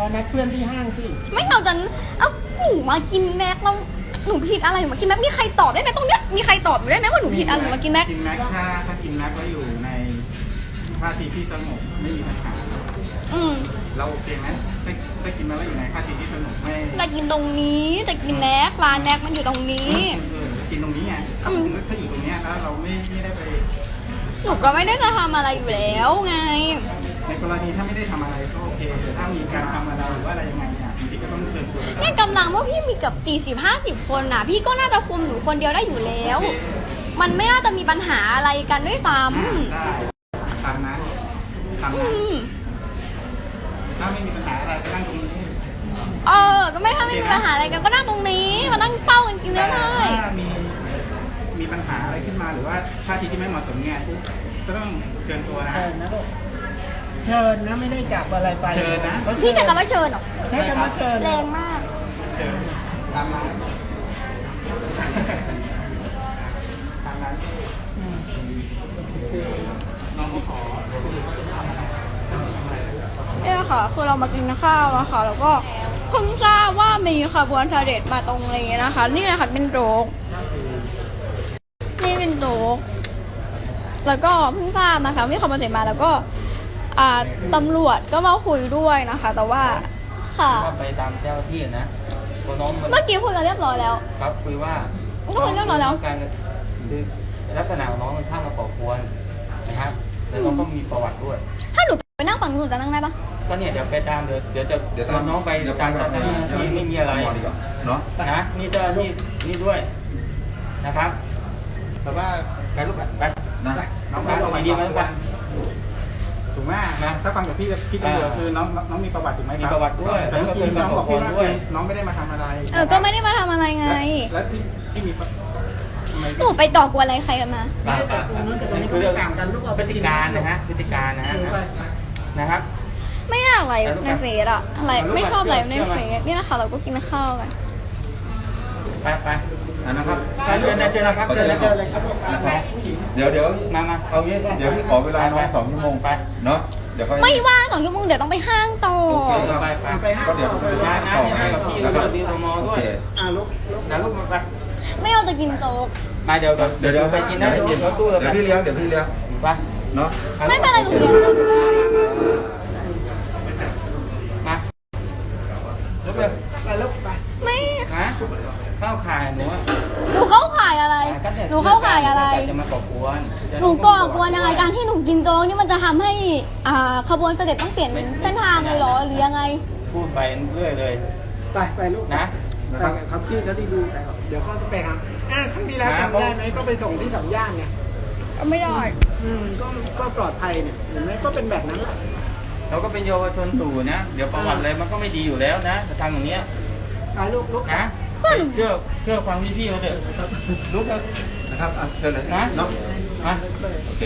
ก็นัดเพื่อนที่ห้างสิ ไม่เอาจันเอ้าหนูมากินแม็กแล้วหนูผิดอะไรหนูมากินแม็กมีใครตอบได้ไหมตรงเนี้ยมีใครตอบหนูได้ไหมว่าหนูผิดอะไรหนูมากินแม็กกินแม็กถ้าถ้ากินแม็กแล้วอยู่ในท่าทีที่สงบไม่มีปัญหาอืมเราโอเคไหมถ้าถ้ากินแม็กแล้วอยู่ในท่าทีที่สงบไม่จะกินตรงนี้จะกินแม็กร้านแม็กมันอยู่ตรงนี้ เออกินตรงนี้ไงถ้าถ้าอยู่ตรงเนี้ยแล้วเราไม่ไม่ได้ไปหนูก็ไม่ได้จะทำอะไรอยู่แล้วไง ในกรณีถ้าไม่ได้ทำอะไรก็โอเคแต่ถ้ามีการทำอะไรหรือว่าอะไรยังไงเนี่ยบางทีก็ต้องเชิญตัวไปเนี่ยกำลังว่าพี่มีเกับ 40 50 คนน่ะ พี่ก็น่าจะคุมหนูคนเดียวได้อยู่แล้ว มันไม่น่าจะมีปัญหาอะไรกันด้วยซ้ได้ทำนั้นำทำอืนั้นม ถ้าไม่มีปัญหาอะไรก็นั่งตรงนี้เออ ก็ไม่ถ้าไม่มีปัญหาอะไรกันก็นั่งตรงนี้ มานั่งเป้ากันกินได้แต่เลยถ้ามีมีปัญหาอะไรขึ้นมาหรือว่าท่าทีที่ไม่เหมาะสมเนี่ยก็ต้องเชิญตัวนะ เชิญนะลูก เชิญนะไม่ได้จับอะไรไปเชิญนะก็พี่ใช้คำว่าเชิญเหรอใช้คำว่าเชิญแรงมาก เชิญตามนั้นตามนั้นอืมน้องก็ขอเนี่ยค่ะ คือเรามากินข้าวอะค่ะ แล้วก็เพิ่งทราบว่ามีขบวนพาเหรดมาตรงนี้นะคะ นี่นะคะเป็นโจ๊กนี่เป็นโจ๊กแล้วก็เพิ่งทราบนะคะมีขบวนเสร็จมาแล้วก็ อ่าตำรวจก็มาคุยด้วยนะคะ แต่ว่าค่ะก็ไปตามเจ้าที่นะตัวน้องมันเมื่อกี้คุยกันเรียบร้อยแล้ว ครับคุยว่าก็คุยเรื่องน้องแล้วการคือลักษณะของน้องมันข้างมาก่อกวนนะครับแล้วน้องก็มีประวัติด้วย ถ้าหนูไปนั่งฝั่งนู้นหนูจะนั่งได้ปะก็เนี่ยเดี๋ยวไปตามเดี๋ยวเดี๋ยวจะเดี๋ยวตามน้องไปเดี๋ยวตามไปเจ้าหน้าที่ไม่มีอะไรดีกว่าเนาะนะนี่เจ้าหน้าที่นี่ด้วยนะครับแต่ว่าไปลูกไปไปนะน้องไปมีประวัติดีๆไหมไป ถูกไหมนะถ้าฟังจากพี่พี่ตำรวจอ่าคือน้องน้องมีประวัติถูกไหมครับมีประวัติด้วยแต่เมื่อกี้แล้วก็เคยน้องบอกพี่ว่ามาขอพรด้วยน้องไม่ได้มาทำอะไรเออก็ไม่ได้มาทำอะไรไง แล้วพี่พี่มีทำไมหนูไปต่อกวนอะไรใครกันมาไปไปไปนี่คือเรื่องพฤติการนะฮะพฤติการนะฮะนะครับไม่อยากอะไรในเฟซอะอะไรเอารูปไม่ชอบอะไรมาในเฟซนี่นะคะเราก็กินข้าวกัน ไปไปอันนะครับเชิญนะเชิญนะครับขอเชิญนะเชิญเลยครับเดี๋ยวเดี๋ยวมามาเอางี้เดี๋ยวพี่ขอเวลาน้องสองชั่วโมงไปเนาะเดี๋ยวค่อยไม่ว่างสองชั่วโมงเดี๋ยวต้องไปห้างต่อโอเคไปไปไปห้างก็เดี๋ยวต่อไปไปนะห้างนะนี่ไปกับพี่ด้วยดีตมโอด้วยเคอ่าลุกลุกนะลูกมาไปไม่เอาจะกินโต๊ะมาเดี๋ยวเดี๋ยวเดี๋ยวไปกินนะเดี๋ยวเดี๋ยวรถตู้เราเดี๋ยวไปพี่เลี้ยงเดี๋ยวพี่เลี้ยงไปเนาะไม่เป็นไรหนูเลี้ยง ข้าวขายหนูอะหนูเข้าข่ายอะไรหนูเข้าข่ายอะไรจะมาก่อกวนหนูก่อกวนยังไงการที่หนูกินโจ๊กนี่มันจะทำให้อ่าขบวนเสด็จต้องเปลี่ยนเส้นทางเลยเหรอหรือยังไง พูดไปเรื่อยเลยไปไปลุกนะ ไปครับพี่เขาที่ดูไปครับเดี๋ยวเขาจะไปครับอ่าครั้งที่แล้วครับจำได้ไหมก็ไปส่งที่สามย่านไงไม่ได้อืมก็ก็ปลอดภัยเนี่ยเห็นไหมก็เป็นแบบนั้นแหละเราก็เป็นเยาวชนตู่นะ เดี๋ยวประวัติอะไรมันก็ไม่ดีอยู่แล้วนะจะทำอย่างเนี้ยไปลุกลุกนะ เชื่อเชื่อความพี่ๆเขาเถอะลุกเถอะนะครับอะเชิญเลยนะเนาะมาโอเค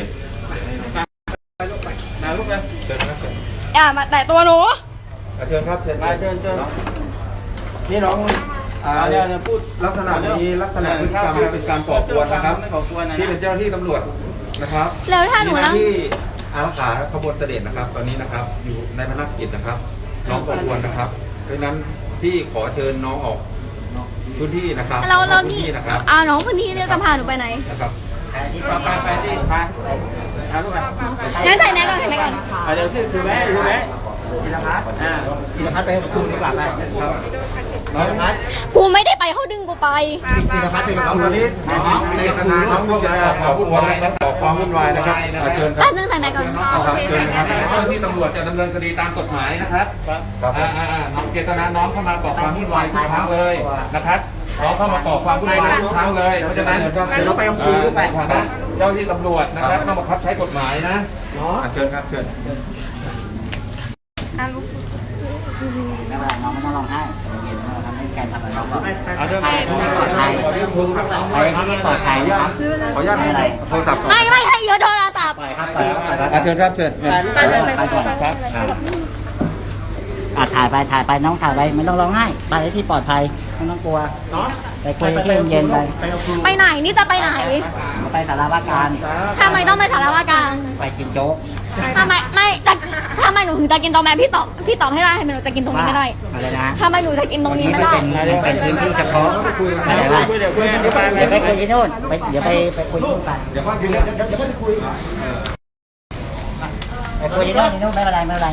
ไปลุกไปมาลุกเลยเชิญนะครับเชิญอย่ามาแต่ตัวหนูอะเชิญครับเชิญมาเชิญเชิญนาะนี่น้องอ่าอ่าเนี่ยเนี่ยพูดลักษณะนี้ลักษณะพฤติกรรมเป็นการก่อกวนนะครับไม่ก่อกวนนะที่เป็นเจ้าหน้าที่ตำรวจนะครับ แล้วถ้าหนูมีหนั่น้างที่อารักขาขบวนเสด็จนะครับ ตอนนี้นะครับอยู่ในพนักกิจนะครับ น้องก่อกวนนะครับ เพราะฉะนั้นพี่ขอเชิญน้องออก พื้นที่นะครับเราเราออกพื้นที่ที่นะครับอ่าน้องพื้นที่เนี่ยจะพาหนูไปไหนนะครับไปไปไปที่ไปมาลุกไปงั้นใส่แมสก่อนใส่แมสก่อนอะเดี๋ยวคือคือแม่คือแม่ธีรพัฒน์อ่าธีรพัฒน์ไปกับคุณดีกว่าไปครับน้องพัด กูไม่ได้ไปเขาดึงกูไปธีรพัฒน์ไปกับน้องคุตอณนนี้ในคณะน้องก็จะขอวุ่นวายนะครับขอความวุ่นวายนะครับอะเชิญคแป๊รับบ นึงใส่แมสก่อนนะครับเชิญครับเจ้าหน้าที่ตำรวจจะดำเนินคดีตามกฎหมายนะครับครับอ่าอ่าอ่าน้องเจตนาน้องเข้ามาก่อความวุ่นวายทุกครั้งเลยนะครับน้องเข้ามาก่อความวุ่นวายทุกครั้งเลยเพราะฉะนั้นเดี๋ยวเราไปกับคุเอ่ณอในฐานะเจ้าหน้าที่ตำรวจนะครับต้องบังคับใช้กฎหมายนะ อะเชิญครับเชิญน้องไม่ต้องร้องไห้ เย็นๆเราทำให้แกทำอะไรเราก็เอาเดินไปปลอดภัยปลอดภัยนะครับขออนุญาตโทรศัพท์ก่อนไม่ไม่ให้เยอะโทรศัพท์ปล่อยครับปล่อยครับปล่อยครับอะเชิญครับเชิญไปก่อนครับอะถ่ายไปถ่ายไปน้องถ่ายไปไม่ต้องร้องไห้ไปที่ปลอดภัยไม่ต้องกลัวไปคุยที่เย็นๆไปไปกับคุณไปไหนนี่จะไปไหนไปสารวาการทำไมต้องไปสารวาการไปกินโจ๊กทำไมไม่จะ ททำไมหนูถึงจะกินตรงแม่พี่ตอบพี่ตอบให้ได้ทำไมหนูจะกินตรงนี้ไม่ได้อะไรนะทำไมหนูจะกินตรงนี้ไม่ได้เป็นเป็นพื้นที่เฉพาะอะไรวะเดี๋ยวไปคุยที่โน่นไปเดี๋ยวไปไปคุยที่โน่นกันเดี๋ยวว่าเดี๋ยวเดี๋ยวเดี๋ยวก็จะคุยไปคุยที่โน่นที่โน่นไม่เป็นไรไม่เป็นไร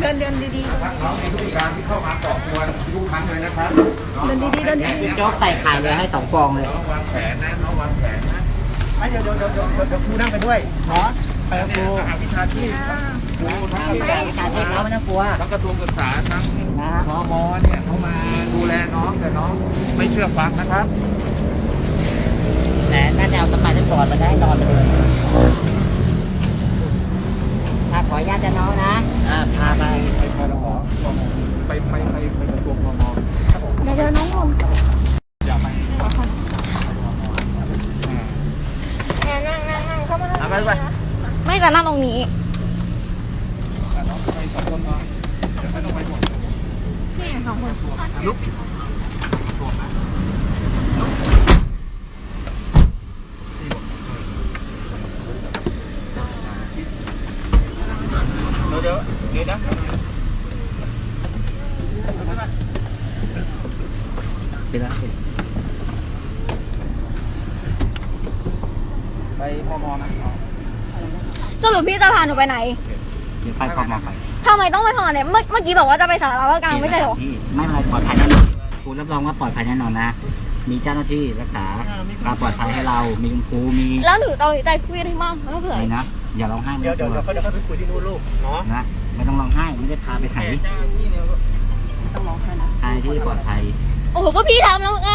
เดินเดินดีน้องมีพฤติการที่เข้ามาก่อกวนทุกครั้งเลยนะครับๆเดินดีๆเดินดีโจ๊กใส่ไข่เลยให้สองฟองเลยน้องวางแผนนะน้องวางแผนนะไม่ เดี๋ยวเดี๋ยวเดี๋ยวเดี๋ยวเดี๋ยวครูนั่งไปด้วยเนาะไปกับครูสหวิชาชีพครูทั้งวิชาวิชาชีพแล้วไม่ต้องกลัวทั้งกระทรวงศึกษาทั้งนะพมเนี่ยเขามาดูแลน้องแต่น้องไม่เชื่อฟังนะครับแต่น่าจะเอาสไปเดอร์บอร์ดมาได้นอนไปเลยอะขออนุญาตจะน้องนะอ่าพาไปไปพมไปไปไปไปกระทรวงพมๆเดี๋ยวเดี๋ยวน้องงง อย่าไป เอา ไปไปไม่จะนั่งตรงนี้น้องไปสองคนพอเดี๋ยวไม่ต้องไปหมดนี่สองคนลุกเดี๋ยวเดี๋ยวเดี๋ยวนะไปแล้วไปพมนะ สรุปพี่จะพาหนูไปไหนเดี๋ยวไปพอมาไปทำไมต้องไปพอเนี่ยเมื่อเมื่อกี้บอกว่าจะไปสารวัตรกลางไม่ใช่เหรอที่ไม่เป็นไรปลอดภัยแน่นอนครูรับรองว่าปลอดภัยแน่นอนนะ มีเจ้าหน้าที่รักษาความปลอดภัยให้เรา มีคุณครู มีแล้วหนูต้องใจคุยได้มากแล้วเผื่ออะไรนะ อย่าร้องไห้ไม่เดี๋ยวต้องเดี๋ยวกลัเดี๋ยววเขาเดี๋ยวเขาไปคุยที่นู่นลูกเนาะนะ ไม่ต้องร้องไห้ ไม่ได้พาไปไหนต้องร้องไห้นะพาไปที่ปลอดภัย โอ้โหก็พี่ทำแล้วไง